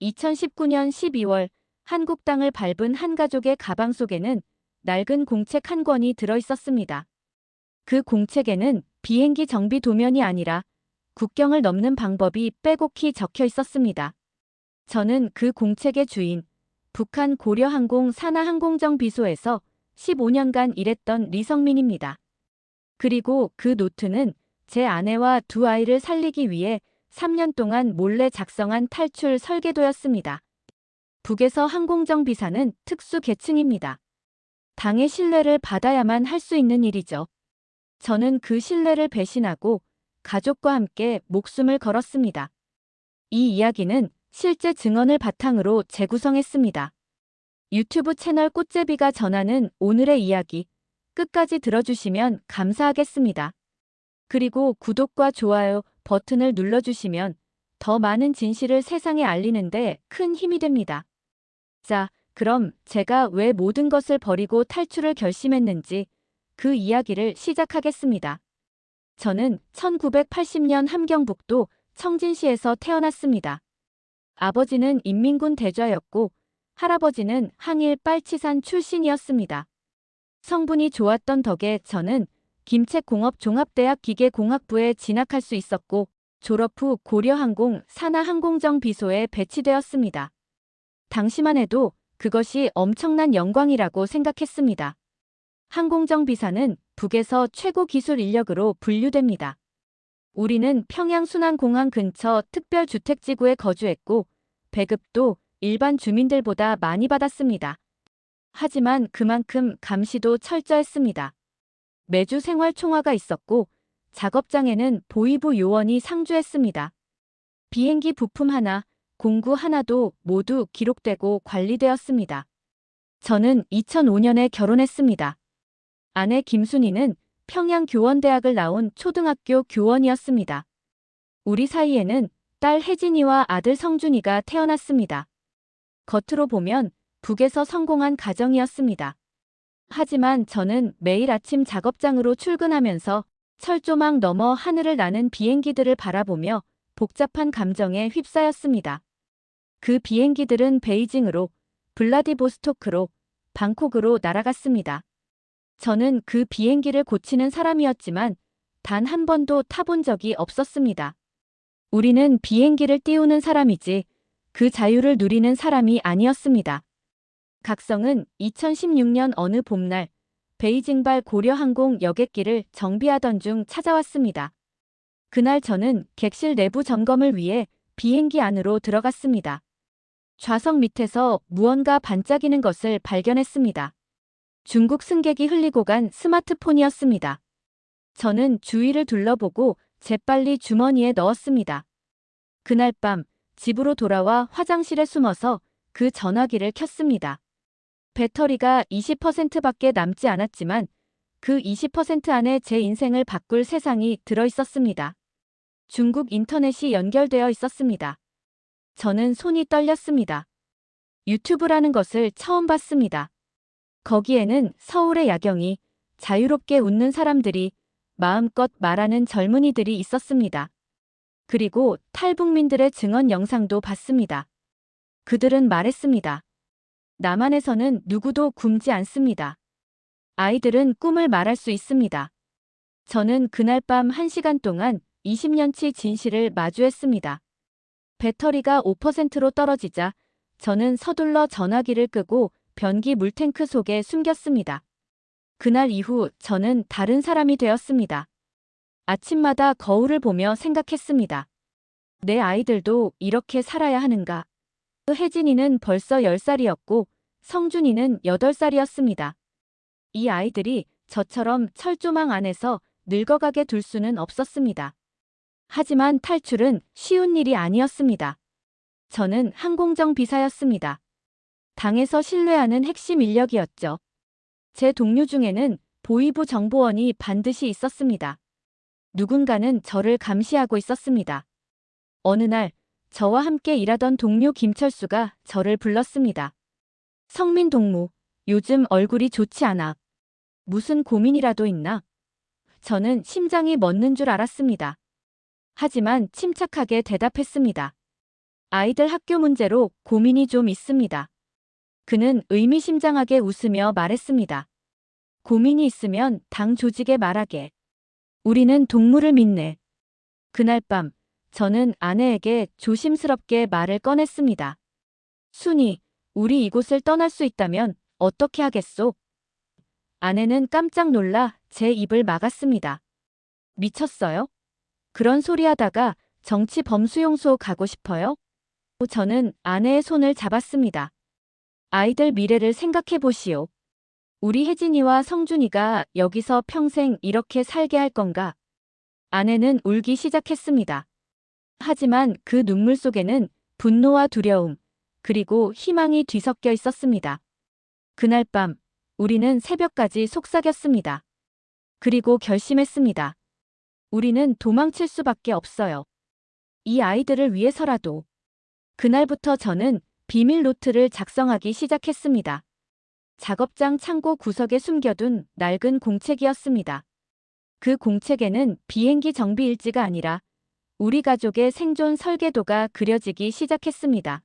2019년 12월 한국 땅을 밟은 한 가족의 가방 속에는 낡은 공책 한 권이 들어 있었습니다. 그 공책에는 비행기 정비 도면이 아니라 국경을 넘는 방법이 빼곡히 적혀 있었습니다. 저는 그 공책의 주인, 북한 고려항공 산하항공정 비소에서 15년간 일했던 리성민입니다. 그리고 그 노트는 제 아내와 두 아이를 살리기 위해 3년 동안 몰래 작성한 탈출 설계도였습니다. 북에서 항공정 비사는 특수 계층입니다. 당의 신뢰를 받아야만 할 수 있는 일이죠. 저는 그 신뢰를 배신하고 가족과 함께 목숨을 걸었습니다. 이 이야기는 실제 증언을 바탕으로 재구성했습니다. 유튜브 채널 꽃제비가 전하는 오늘의 이야기 끝까지 들어주시면 감사하겠습니다. 그리고 구독과 좋아요 버튼을 눌러주시면 더 많은 진실을 세상에 알리는데 큰 힘이 됩니다. 자, 그럼 제가 왜 모든 것을 버리고 탈출을 결심했는지 그 이야기를 시작하겠습니다. 저는 1980년 함경북도 청진시에서 태어났습니다. 아버지는 인민군 대좌였고 할아버지는 항일 빨치산 출신이었습니다. 성분이 좋았던 덕에 저는 김책공업종합대학 기계공학부에 진학할 수 있었고 졸업 후 고려항공 산하항공정 비소에 배치되었습니다. 당시만 해도 그것이 엄청난 영광이라고 생각했습니다. 항공정 비사는 북에서 최고 기술 인력으로 분류됩니다. 우리는 평양 순환공항 근처 특별주택지구에 거주했고 배급도 일반 주민들보다 많이 받았습니다. 하지만 그만큼 감시도 철저했습니다. 매주 생활 총화가 있었고 작업장에는 보이부 요원이 상주했습니다. 비행기 부품 하나, 공구 하나도 모두 기록되고 관리되었습니다. 저는 2005년에 결혼했습니다. 아내 김순희는 평양 교원대학을 나온 초등학교 교원이었습니다. 우리 사이에는 딸 혜진이와 아들 성준이가 태어났습니다. 겉으로 보면 북에서 성공한 가정이었습니다. 하지만 저는 매일 아침 작업장으로 출근하면서 철조망 너머 하늘을 나는 비행기들을 바라보며 복잡한 감정에 휩싸였습니다. 그 비행기들은 베이징으로, 블라디보스토크로, 방콕으로 날아갔습니다. 저는 그 비행기를 고치는 사람이었지만 단 한 번도 타본 적이 없었습니다. 우리는 비행기를 띄우는 사람이지 그 자유를 누리는 사람이 아니었습니다. 각성은 2016년 어느 봄날 베이징발 고려항공 여객기를 정비하던 중 찾아왔습니다. 그날 저는 객실 내부 점검을 위해 비행기 안으로 들어갔습니다. 좌석 밑에서 무언가 반짝이는 것을 발견했습니다. 중국 승객이 흘리고 간 스마트폰이었습니다. 저는 주위를 둘러보고 재빨리 주머니에 넣었습니다. 그날 밤 집으로 돌아와 화장실에 숨어서 그 전화기를 켰습니다. 배터리가 20%밖에 남지 않았지만 그 20% 안에 제 인생을 바꿀 세상이 들어 있었습니다. 중국 인터넷이 연결되어 있었습니다. 저는 손이 떨렸습니다. 유튜브라는 것을 처음 봤습니다. 거기에는 서울의 야경이 자유롭게 웃는 사람들이 마음껏 말하는 젊은이들이 있었습니다. 그리고 탈북민들의 증언 영상도 봤습니다. 그들은 말했습니다. 남한에서는 누구도 굶지 않습니다. 아이들은 꿈을 말할 수 있습니다. 저는 그날 밤 1시간 동안 20년치 진실을 마주했습니다. 배터리가 5%로 떨어지자 저는 서둘러 전화기를 끄고 변기 물탱크 속에 숨겼습니다. 그날 이후 저는 다른 사람이 되었습니다. 아침마다 거울을 보며 생각했습니다. 내 아이들도 이렇게 살아야 하는가? 혜진이는 벌써 10살이었고 성준이는 8살이었습니다. 이 아이들이 저처럼 철조망 안에서 늙어가게 둘 수는 없었습니다. 하지만 탈출은 쉬운 일이 아니었습니다. 저는 항공정 비사였습니다. 당에서 신뢰하는 핵심 인력이었죠. 제 동료 중에는 보이부 정보원이 반드시 있었습니다. 누군가는 저를 감시하고 있었습니다. 어느 날 저와 함께 일하던 동료 김철수가 저를 불렀습니다. 성민 동무, 요즘 얼굴이 좋지 않아. 무슨 고민이라도 있나? 저는 심장이 멎는 줄 알았습니다. 하지만 침착하게 대답했습니다. 아이들 학교 문제로 고민이 좀 있습니다. 그는 의미심장하게 웃으며 말했습니다. 고민이 있으면 당 조직에 말하게. 우리는 동물을 믿네. 그날 밤, 저는 아내에게 조심스럽게 말을 꺼냈습니다. 순이, 우리 이곳을 떠날 수 있다면 어떻게 하겠소? 아내는 깜짝 놀라 제 입을 막았습니다. 미쳤어요? 그런 소리 하다가 정치 범수용소 가고 싶어요? 저는 아내의 손을 잡았습니다. 아이들 미래를 생각해 보시오. 우리 혜진이와 성준이가 여기서 평생 이렇게 살게 할 건가? 아내는 울기 시작했습니다. 하지만 그 눈물 속에는 분노와 두려움, 그리고 희망이 뒤섞여 있었습니다. 그날 밤, 우리는 새벽까지 속삭였습니다. 그리고 결심했습니다. 우리는 도망칠 수밖에 없어요. 이 아이들을 위해서라도. 그날부터 저는 비밀 노트를 작성하기 시작했습니다. 작업장 창고 구석에 숨겨둔 낡은 공책이었습니다. 그 공책에는 비행기 정비 일지가 아니라 우리 가족의 생존 설계도가 그려지기 시작했습니다.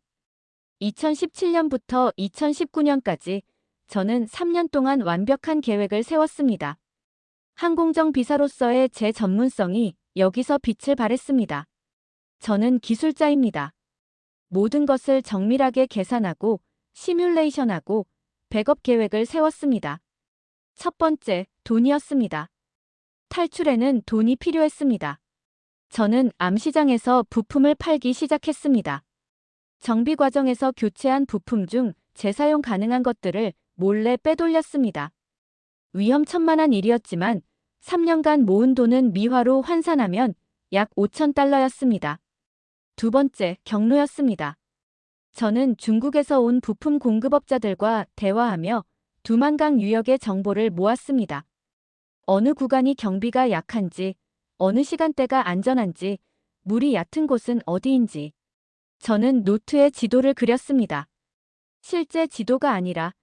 2017년부터 2019년까지 저는 3년 동안 완벽한 계획을 세웠습니다. 항공정 비사로서의 제 전문성이 여기서 빛을 발했습니다. 저는 기술자입니다. 모든 것을 정밀하게 계산하고 시뮬레이션하고 백업 계획을 세웠습니다. 첫 번째, 돈이었습니다. 탈출에는 돈이 필요했습니다. 저는 암시장에서 부품을 팔기 시작했습니다. 정비 과정에서 교체한 부품 중 재사용 가능한 것들을 몰래 빼돌렸습니다. 위험천만한 일이었지만 3년간 모은 돈은 미화로 환산하면 약 5천 달러였습니다. 두 번째, 경로였습니다. 저는 중국에서 온 부품 공급업자들과 대화하며 두만강 유역의 정보를 모았습니다. 어느 구간이 경비가 약한지, 어느 시간대가 안전한지, 물이 얕은 곳은 어디인지. 저는 노트에 지도를 그렸습니다. 실제 지도가 아니라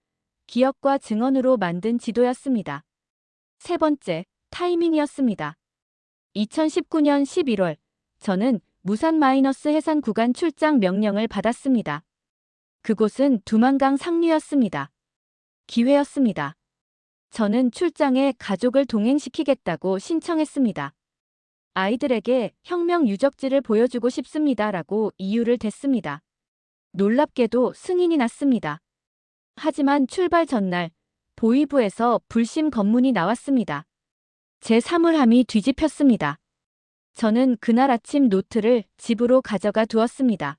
기억과 증언으로 만든 지도였습니다. 세 번째, 타이밍이었습니다. 2019년 11월, 저는 무산 마이너스 해산 구간 출장 명령을 받았습니다. 그곳은 두만강 상류였습니다. 기회였습니다. 저는 출장에 가족을 동행시키겠다고 신청했습니다. 아이들에게 혁명 유적지를 보여주고 싶습니다라고 이유를 댔습니다. 놀랍게도 승인이 났습니다. 하지만 출발 전날 보이부에서 불심 검문이 나왔습니다. 제 사물함이 뒤집혔습니다. 저는 그날 아침 노트를 집으로 가져가 두었습니다.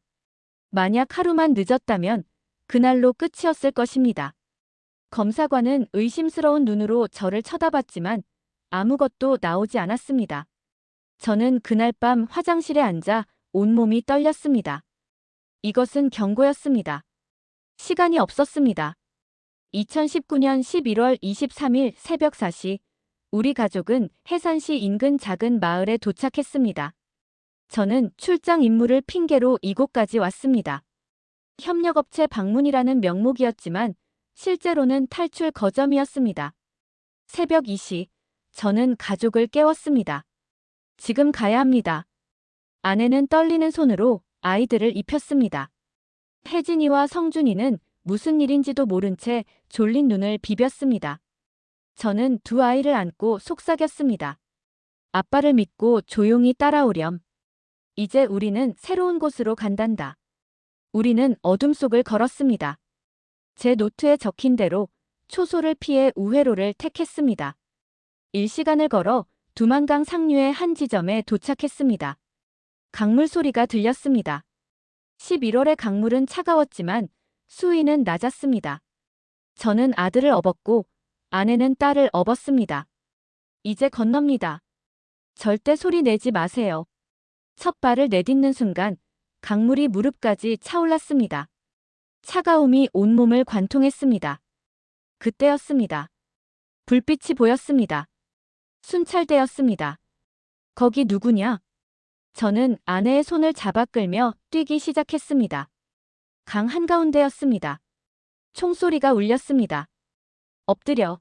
만약 하루만 늦었다면 그날로 끝이었을 것입니다. 검사관은 의심스러운 눈으로 저를 쳐다봤지만 아무것도 나오지 않았습니다. 저는 그날 밤 화장실에 앉아 온몸이 떨렸습니다. 이것은 경고였습니다. 시간이 없었습니다. 2019년 11월 23일 새벽 4시 우리 가족은 해산시 인근 작은 마을에 도착했습니다. 저는 출장 임무를 핑계로 이곳까지 왔습니다. 협력업체 방문이라는 명목이었지만 실제로는 탈출 거점이었습니다. 새벽 2시, 저는 가족을 깨웠습니다. 지금 가야 합니다. 아내는 떨리는 손으로 아이들을 입혔습니다. 혜진이와 성준이는 무슨 일인지도 모른 채 졸린 눈을 비볐습니다. 저는 두 아이를 안고 속삭였습니다. 아빠를 믿고 조용히 따라오렴. 이제 우리는 새로운 곳으로 간단다. 우리는 어둠 속을 걸었습니다. 제 노트에 적힌 대로 초소를 피해 우회로를 택했습니다. 일시간을 걸어 두만강 상류의 한 지점에 도착했습니다. 강물 소리가 들렸습니다. 11월의 강물은 차가웠지만 수위는 낮았습니다. 저는 아들을 업었고 아내는 딸을 업었습니다. 이제 건넙니다. 절대 소리 내지 마세요. 첫 발을 내딛는 순간 강물이 무릎까지 차올랐습니다. 차가움이 온몸을 관통했습니다. 그때였습니다. 불빛이 보였습니다. 순찰대였습니다. 거기 누구냐? 저는 아내의 손을 잡아 끌며 뛰기 시작했습니다. 강 한가운데였습니다. 총소리가 울렸습니다. 엎드려.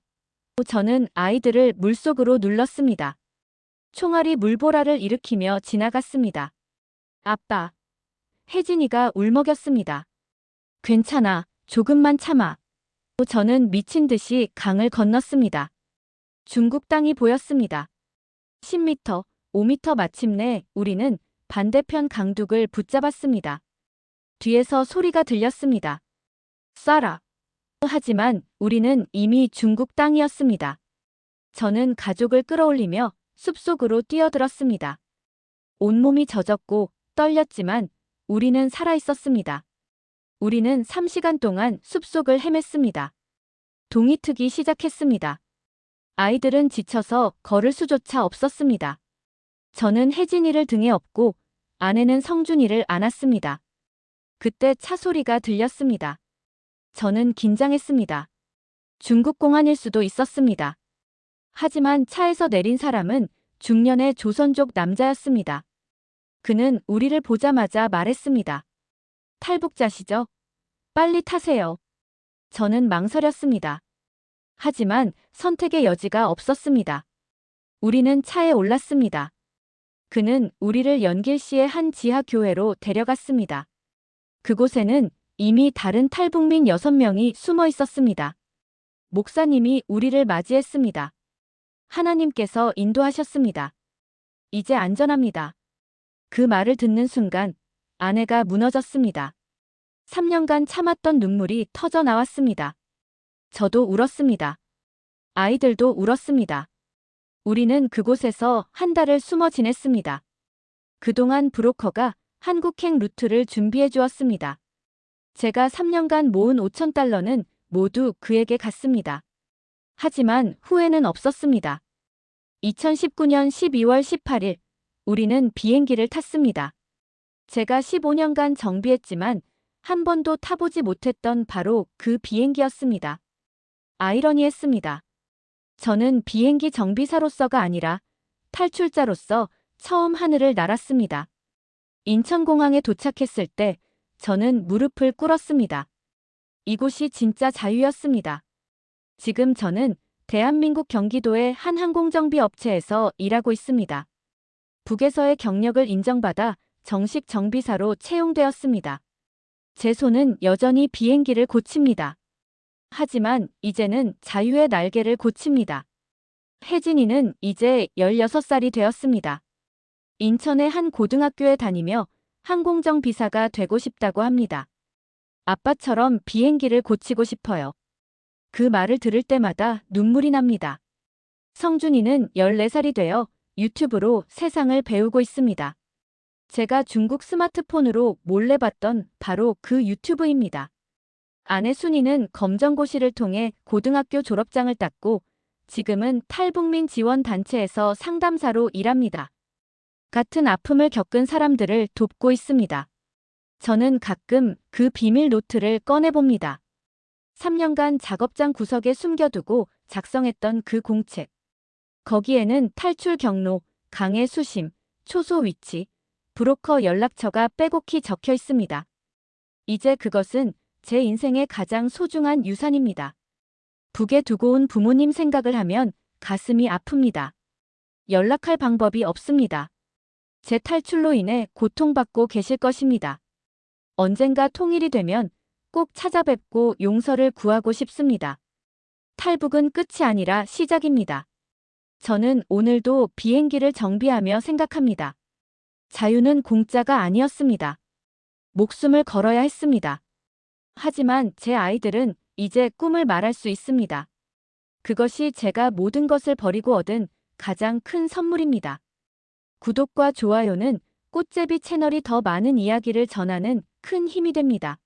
저는 아이들을 물속으로 눌렀습니다. 총알이 물보라를 일으키며 지나갔습니다. 아빠. 혜진이가 울먹였습니다. 괜찮아. 조금만 참아. 저는 미친 듯이 강을 건넜습니다. 중국 땅이 보였습니다. 10m, 5m 마침내 우리는 반대편 강둑을 붙잡았습니다. 뒤에서 소리가 들렸습니다. 쏴라. 하지만 우리는 이미 중국 땅이었습니다. 저는 가족을 끌어올리며 숲속으로 뛰어들었습니다. 온몸이 젖었고 떨렸지만 우리는 살아 있었습니다. 우리는 3시간 동안 숲속을 헤맸습니다. 동이 트기 시작했습니다. 아이들은 지쳐서 걸을 수조차 없었습니다. 저는 혜진이를 등에 업고 아내는 성준이를 안았습니다. 그때 차 소리가 들렸습니다. 저는 긴장했습니다. 중국 공안일 수도 있었습니다. 하지만 차에서 내린 사람은 중년의 조선족 남자였습니다. 그는 우리를 보자마자 말했습니다. 탈북자시죠? 빨리 타세요. 저는 망설였습니다. 하지만 선택의 여지가 없었습니다. 우리는 차에 올랐습니다. 그는 우리를 연길시의 한 지하 교회로 데려갔습니다. 그곳에는 이미 다른 탈북민 6명이 숨어 있었습니다. 목사님이 우리를 맞이했습니다. 하나님께서 인도하셨습니다. 이제 안전합니다. 그 말을 듣는 순간 아내가 무너졌습니다. 3년간 참았던 눈물이 터져 나왔습니다. 저도 울었습니다. 아이들도 울었습니다. 우리는 그곳에서 한 달을 숨어 지냈습니다. 그동안 브로커가 한국행 루트를 준비해 주었습니다. 제가 3년간 모은 5천 달러는 모두 그에게 갔습니다. 하지만 후회는 없었습니다. 2019년 12월 18일 우리는 비행기를 탔습니다. 제가 15년간 정비했지만 한 번도 타보지 못했던 바로 그 비행기였습니다. 아이러니했습니다. 저는 비행기 정비사로서가 아니라 탈출자로서 처음 하늘을 날았습니다. 인천공항에 도착했을 때 저는 무릎을 꿇었습니다. 이곳이 진짜 자유였습니다. 지금 저는 대한민국 경기도의 한 항공정비 업체에서 일하고 있습니다. 북에서의 경력을 인정받아 정식 정비사로 채용되었습니다. 제 손은 여전히 비행기를 고칩니다. 하지만 이제는 자유의 날개를 고칩니다. 혜진이는 이제 16살이 되었습니다. 인천의 한 고등학교에 다니며 항공정 비사가 되고 싶다고 합니다. 아빠처럼 비행기를 고치고 싶어요. 그 말을 들을 때마다 눈물이 납니다. 성준이는 14살이 되어 유튜브로 세상을 배우고 있습니다. 제가 중국 스마트폰으로 몰래 봤던 바로 그 유튜브입니다. 아내 순이는 검정고시를 통해 고등학교 졸업장을 땄고 지금은 탈북민 지원 단체에서 상담사로 일합니다. 같은 아픔을 겪은 사람들을 돕고 있습니다. 저는 가끔 그 비밀 노트를 꺼내봅니다. 3년간 작업장 구석에 숨겨두고 작성했던 그 공책. 거기에는 탈출 경로, 강의 수심, 초소 위치, 브로커 연락처가 빼곡히 적혀 있습니다. 이제 그것은 제 인생의 가장 소중한 유산입니다. 북에 두고 온 부모님 생각을 하면 가슴이 아픕니다. 연락할 방법이 없습니다. 제 탈출로 인해 고통받고 계실 것입니다. 언젠가 통일이 되면 꼭 찾아뵙고 용서를 구하고 싶습니다. 탈북은 끝이 아니라 시작입니다. 저는 오늘도 비행기를 정비하며 생각합니다. 자유는 공짜가 아니었습니다. 목숨을 걸어야 했습니다. 하지만 제 아이들은 이제 꿈을 말할 수 있습니다. 그것이 제가 모든 것을 버리고 얻은 가장 큰 선물입니다. 구독과 좋아요는 꽃제비 채널이 더 많은 이야기를 전하는 큰 힘이 됩니다.